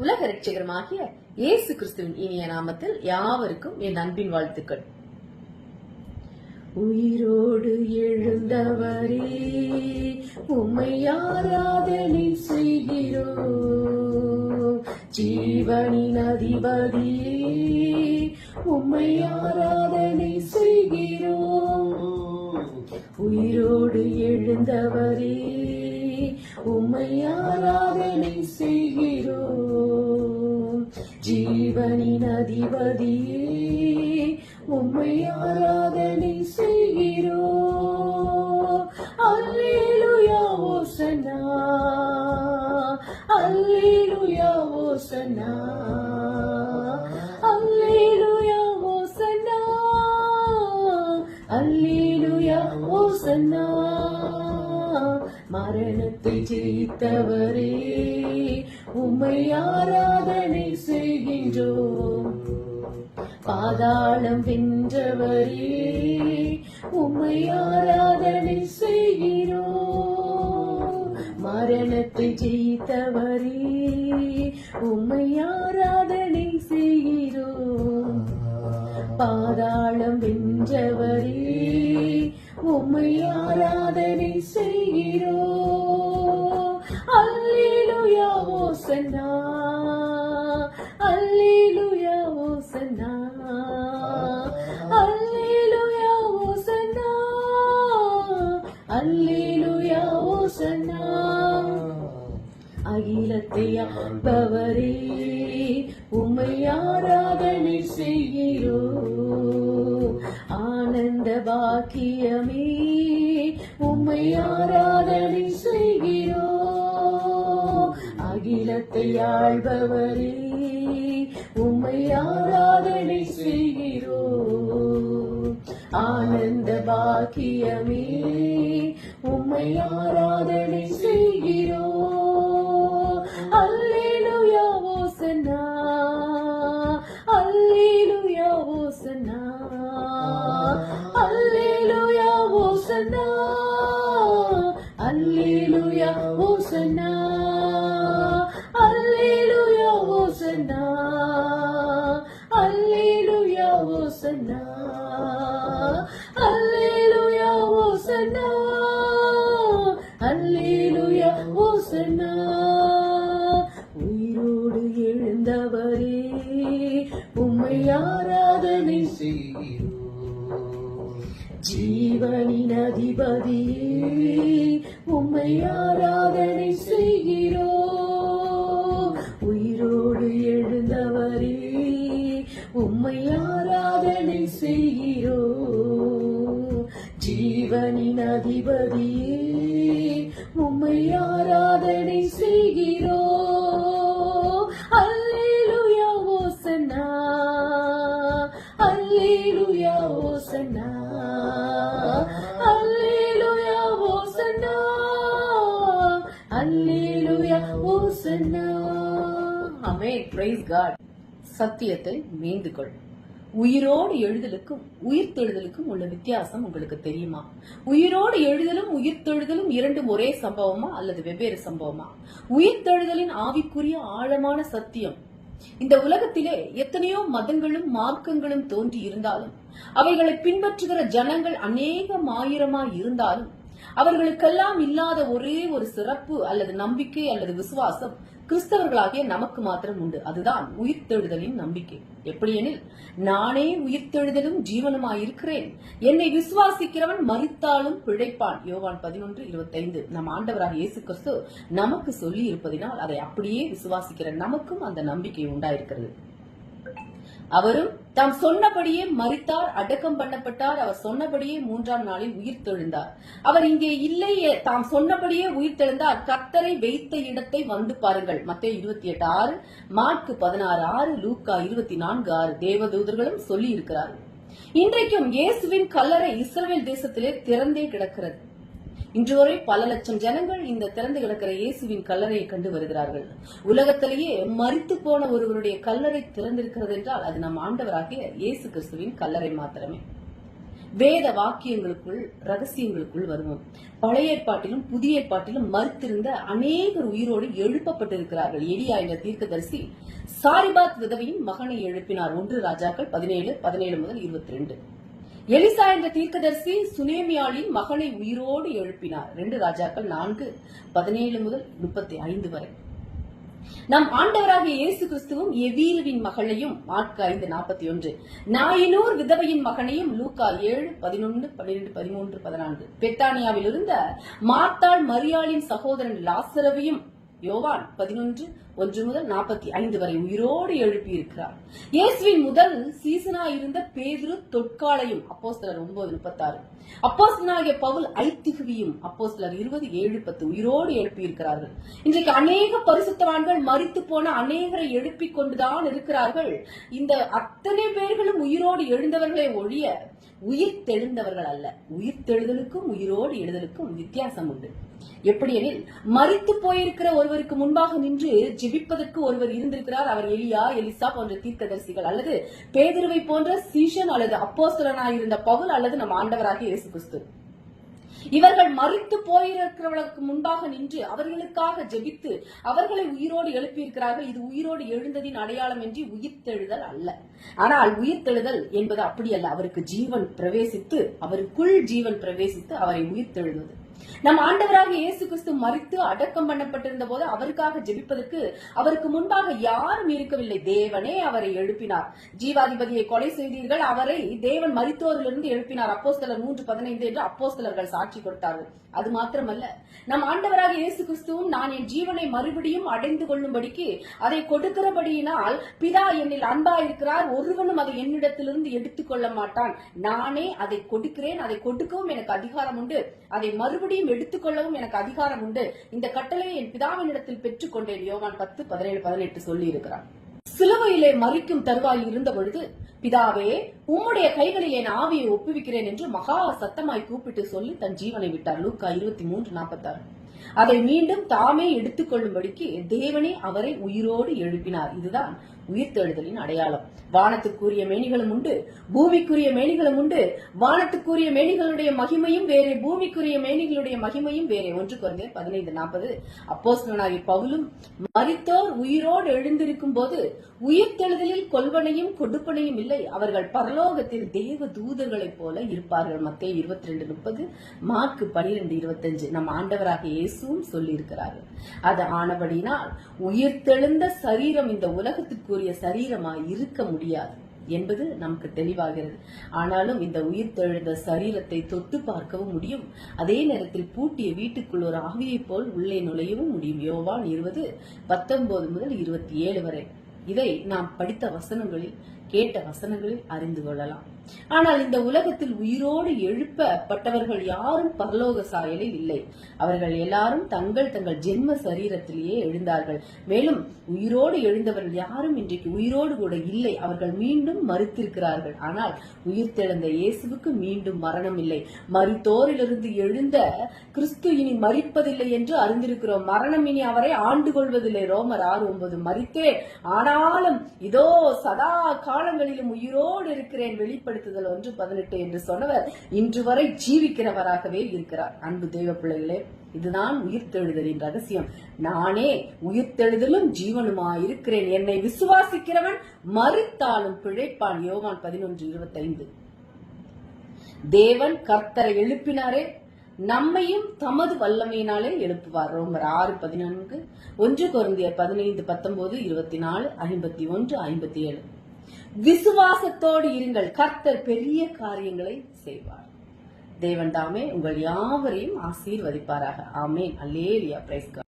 உலக ரட்சகரமாகிய இயேசு கிறிஸ்துவின் இனிய நாமத்தில் யாவருக்கும் என் அன்பின் வாழ்த்துக்கள். உயிரோடு எழுந்தவரே உம்மை ஆராதனை செய்கிறோம் ஜீவனின் அதிபதியே உம்மை ஆராதனை செய்கிறோம் உயிரோடு எழுந்தவரே உம்மை ஆராதனை செய்கிறோம். ஜீவனின் அதிபதியே உம்மை ஆராதனை செய்கிறோம். அல்லேலுயா ஓசனா அல்லேலுயா ஓசனா அல்லேலுயா ஓசனா அல்லேலுயா ஓசனா மரணத்தை ஜெயித்தவரே உம்மை ஆராதனை செய்கின்றோம். பாதாளம் வென்றவரே உம்மை ஆராதனை செய்கிறோம். மரணத்தை ஜெயித்தவரே உம்மை ஆராதனை செய்கிறோம். பாதாளம் வென்றவரே உம்மை அகிலத்தை அப்பவரே உம்மை ஆராதனை செய்கிறோ. ஆனந்த பாக்கியமே உம்மை ஆராதனை செய்கிறோ. அகிலத்தை ஆழ்பவரே உம்மை ஆராதனை செய்கிறோ. ஆனந்த பாக்கியமே உம்மை ஆராதனை செய்கிறோம் Hosanna, Alleluia, Hosanna, Alleluia, Hosanna, Alleluia, Hosanna, Alleluia, Hosanna, Alleluia, Hosanna. ஜீவனின் அதிபதி உம்மை ஆராதனை செய்கிறோ உயிரோடு எழுந்தவரே உம்மை ஆராதனை செய்கிறோ ஜீவனின் அதிபதியே உம்மை ஆராதனை செய்கிறோம். சத்தியத்தை மீந்து கொள் உயிரோடு எழுதலுக்கும் உயிர்த்தெழுதலுக்கும் உள்ள வித்தியாசம் உங்களுக்கு தெரியுமா? உயிரோடு எழுதலும் உயிர்த்தெழுதலும் இரண்டும் ஒரே சம்பவமா அல்லது வெவ்வேறு சம்பவமா? உயிர்த்தெழுதலின் ஆவிக்குரிய ஆழமான சத்தியம். இந்த உலகத்திலே எத்தனையோ மதங்களும் மார்க்கங்களும் தோன்றி இருந்தாலும் அவைகளை பின்பற்றுகிற ஜனங்கள் அநேகம் ஆயிரமாய் இருந்தாலும் அவர்களுக்கெல்லாம் இல்லாத ஒரே ஒரு சிறப்பு அல்லது நம்பிக்கை அல்லது விசுவாசம் கிறிஸ்தவர்களாகிய நமக்கு மாத்திரம் உண்டு. அதுதான் உயிர்த்தெழுதலின் நம்பிக்கை. எப்படியெனில் நானே உயிர்த்தெழுதலும் ஜீவனுமாயிருக்கிறேன். என்னை விசுவாசிக்கிறவன் மறித்தாலும் பிழைப்பான். யோவான் பதினொன்று இருபத்தைந்து. நம் ஆண்டவராக இயேசு கிறிஸ்து நமக்கு சொல்லி இருப்பதினால் அதை அப்படியே விசுவாசிக்கிற நமக்கும் அந்த நம்பிக்கை உண்டாயிருக்கிறது. அவரும் தாம் சொன்னபடியே மறித்தார் அடக்கம் பண்ணப்பட்டார். அவர் சொன்னபடியே மூன்றாம் நாளில் உயிர் தெழுந்தார் அவர் இங்கே இல்லை தாம் சொன்னபடியே உயிர் தெழுந்தார் கத்தரை வைத்த இடத்தை வந்து பாருங்கள். மத்திய இருபத்தி எட்டு ஆறு மார்க்கு பதினாறு ஆறு லூக்கா இருபத்தி நான்கு ஆறு தேவதூதர்களும் சொல்லி இருக்கிறார்கள் இன்றைக்கும் இயேசுவின் கல்லறை இஸ்ரேல் தேசத்திலே திறந்தே கிடக்கிறது. இன்று வரை பல லட்சம் ஜனங்கள் இந்த திறந்து கிடக்கிற இயேசுவின் கல்லறையை கண்டு வருகிறார்கள். உலகத்திலேயே மறித்து போன ஒருவருடைய கல்லறை திறந்திருக்கிறது என்றால் அது நம் ஆண்டவராகிய இயேசு கிறிஸ்துவின் கல்லறை மாத்திரமே. வேத வாக்கியங்களுக்குள் ரகசியங்களுக்குள் வருவோம். பழைய ஏற்பாட்டிலும் புதிய ஏற்பாட்டிலும் மறுத்திருந்த அநேகர் உயிரோடு எழுப்பப்பட்டிருக்கிறார்கள். எலியா என்ற தீர்க்கதரிசி சாரிபாத் விதவையின் மகனை எழுப்பினார். ஒன்று ராஜாக்கள் பதினேழு பதினேழு முதல் இருபத்தி ரெண்டு. எலிசா என்ற தீர்க்கதரிசி சுனேமியாளின் மகளை உயிரோடு எழுப்பினார். ரெண்டு ராஜாக்கள் நான்கு பதினேழு முதல் முப்பத்தி ஐந்து வரை. நம் ஆண்டவராகிய இயேசு கிறிஸ்துவும் எவீருவின் மகளையும் மார்க் ஐந்து நாற்பத்தி ஒன்று நாயினூர் விதவையின் மகனையும் லூக்கா ஏழு பதினொன்று பன்னிரெண்டு பதிமூன்று பதினான்கு பெத்தானியாவில் இருந்த மார்த்தாள் மரியாளின் சகோதரன் லாசரவையும் யோவான் பதினொன்று ஒன்று முதல் நாற்பத்தி ஐந்து வரை உயிரோடு எழுப்பியிருக்கிறார். இயேசுவின் முதல் சீசனா இருந்த பேதுரு தொட்காளையும் சிலர் ஒன்பது முப்பத்தாறு. அப்போஸ்தலனாகிய பவுல் ஐத்திகுவியும் அப்போஸ்தலர் இருபது ஏழு பத்து உயிரோடு எழுப்பியிருக்கிறார்கள். இன்றைக்கு அநேக பரிசுத்தவான்கள் மறித்து போன அநேகரை எழுப்பிக் கொண்டுதான் இருக்கிறார்கள். இந்த அத்தனை பேர்களும் உயிரோடு எழுந்தவர்களை ஒழிய உயிர் தெழுந்தவர்கள் அல்ல. உயிர் தெழுதலுக்கும் உயிரோடு எழுதலுக்கும் வித்தியாசம் உண்டு. எப்படியெனில் மறித்து போயிருக்கிற ஒருவருக்கு முன்பாக நின்று ஜெபிப்பதற்கு ஒருவர் இருந்திருக்கிறார் அவர் எலியா எலிசா போன்ற தீர்க்கதரிசிகள் அல்லது பேதுருவை போன்ற சீஷன் அல்லது அப்போஸ்தலனாய் இருந்த அல்லது நம் ஆண்டவராக இயேசு கிறிஸ்து இவர்கள் மறித்து போயிருக்கிறவர்களுக்கு முன்பாக நின்று அவர்களுக்காக ஜெபித்து அவர்களை உயிரோடு எழுப்பியிருக்கிறார்கள். இது உயிரோடு எழுந்ததின் அடையாளம் என்று உயிர்த்தெழுதல் அல்ல. ஆனால் உயிர்த்தெழுதல் என்பது அப்படி அல்ல அவருக்கு ஜீவன் பிரவேசித்து அவருக்குள் ஜீவன் பிரவேசித்து அவரை உயிர்த்தெழுவது நம் ஆண்டவராக இயேசு கிறிஸ்து மறித்து அடக்கம் பண்ணப்பட்டிருந்த போது அவருக்காக ஜெபிப்பதற்கு அவருக்கு முன்பாக யாரும் இருக்கவில்லை. தேவனே அவரை எழுப்பினார். ஜீவாதிபதியை கொலை செய்தீர்கள். அவரை தேவன் மறித்தோரிலிருந்து எழுப்பினார். அப்போஸ்தலர் மூன்று பதினைந்து என்று அப்போஸ்தலர்கள் சாட்சி கொடுத்தார்கள். அது மாத்திரமல்ல. நம் ஆண்டவராக இயேசு கிறிஸ்துவும் நான் என் ஜீவனை மறுபடியும் அடைந்து கொள்ளும்படிக்கு அதை கொடுக்கிறபடியினால் பிதா என்னில் அன்பா இருக்கிறார் ஒருவனும் அதை என்னிடத்திலிருந்து எடுத்துக்கொள்ள மாட்டான். நானே அதை கொடுக்கிறேன். அதை கொடுக்கவும் எனக்கு அதிகாரம் உண்டு. அதை மறுபடியும் மறுபடியும் எடுத்துக்கொள்ளவும் எனக்கு அதிகாரம் உண்டு. இந்த கட்டளையை என் பிதாவினிடத்தில் பெற்றுக்கொண்டேன். யோவான் பத்து பதினேழு பதினெட்டு சொல்லி இருக்கிறார் சிலுவையிலே மறிக்கும் தருவாயில் இருந்த பொழுது பிதாவே உம்முடைய கைகளில் என் ஆவியை ஒப்புவிக்கிறேன் என்று மகா சத்தமாய் கூப்பிட்டு சொல்லி தன் ஜீவனை விட்டார். லூக்கா இருபத்தி மூன்று நாற்பத்தாறு. அதை மீண்டும் தாமே எடுத்துக்கொள்ளும்படிக்கு தேவனே அவரை உயிரோடு எழுப்பினார். இதுதான் உயிர்த்தெழுதலின் அடையாளம். வானத்துக்குரிய மேனிகளும் உண்டு பூமிக்குரிய மேனிகளும் உண்டு. வானத்துக்குரிய மேனிகளுடைய மகிமையும் வேறே பூமிக்குரிய மேனிகளுடைய மகிமையும் வேறே. ஒன்று குறைந்த பதினைந்து நாற்பது. அப்போஸ்தலனாகி பவுலும் மறித்தோர் உயிரோடு எழுந்திருக்கும் போது உயிர்த்தெழுதலில் கொல்வனையும் கொடுப்பனையும் இல்லை. அவர்கள் பரலோகத்தில் தேவ தூதர்களைப் போல இருப்பார்கள். மத்திய இருபத்தி ரெண்டு முப்பது. மார்க் பனிரெண்டு இருபத்தஞ்சு. நம் ஆண்டவராக இயேசுவும் சொல்லி இருக்கிறார்கள் அது ஆனபடினால் உயிர்த்தெழுந்த சரீரம் இந்த உலகத்திற்குரிய சரீரமாய் இருக்க முடியாது என்பது நமக்கு தெளிவாகிறது. ஆனாலும் இந்த உயிர் தெழுந்த சரீரத்தை தொட்டு பார்க்கவும் முடியும். அதே நேரத்தில் பூட்டிய வீட்டுக்குள் ஒரு ஆவியைப் போல் உள்ளே நுழையவும் முடியும். யோவான் இருபது பத்தொன்பது முதல் இருபத்தி ஏழு வரை. இதை நாம் படித்த வசனங்களில் கேட்ட வசனங்களில் அறிந்து கொள்ளலாம். ஆனால் இந்த உலகத்தில் உயிரோடு எழுப்பப்பட்டவர்கள் யாரும் பரலோக சாயலில் இல்லை. அவர்கள் எல்லாரும் தங்கள் தங்கள் ஜென்ம சரீரத்திலேயே எழுந்தார்கள். மேலும் உயிரோடு எழுந்தவர்கள் யாரும் இன்றைக்கு உயிரோடு கூட இல்லை. அவர்கள் மீண்டும் மறுத்திருக்கிறார்கள் ஆனால் உயிர்த்தெழுந்த இயேசுவுக்கு மீண்டும் மரணம் இல்லை. மரித்தோரிலிருந்து எழுந்த கிறிஸ்து இனி மறிப்பதில்லை என்று அறிந்திருக்கிறோம். மரணம் இனி அவரை ஆண்டு கொள்வதில்லை ரோமர் ஆறு ஒன்பது மறித்தே ஆனாலும் இதோ சதா காலங்களிலும் உயிரோடு இருக்கிறேன் வெளிப்படுத்துதல் ஒன்று பதினெட்டு என்று சொன்னவர் இன்று வரை ஜீவிக்கிறவராகவே இருக்கிறார். அன்பு தெய்வ பிள்ளைகளே இதுதான் உயிர்த்தெழுதலின் ரகசியம். நானே உயிர்த்தெழுதலும் ஜீவனுமா இருக்கிறேன். என்னை விசுவாசிக்கிறவன் மறுத்தாலும் பிழைப்பான். யோவான் பதினொன்று இருபத்தைந்து. தேவன் கர்த்தரை எழுப்பினாரே நம்மையும் தமது வல்லமையினாலே எழுப்புவார். ரோமர் ஆறு பதினான்கு. ஒன்று குழந்தைய பதினைந்து பத்தொன்பது இருபத்தி நாலு ஐம்பத்தி ஒன்று ஐம்பத்தி ஏழு. விசுவாசத்தோடு இருங்கள். கர்த்தர் பெரிய காரியங்களை செய்வார். தேவன் தாமே உங்கள் யாவரையும் ஆசீர்வதிப்பாராக. ஆமேன். அல்லேலியா. பிரைஸ்கா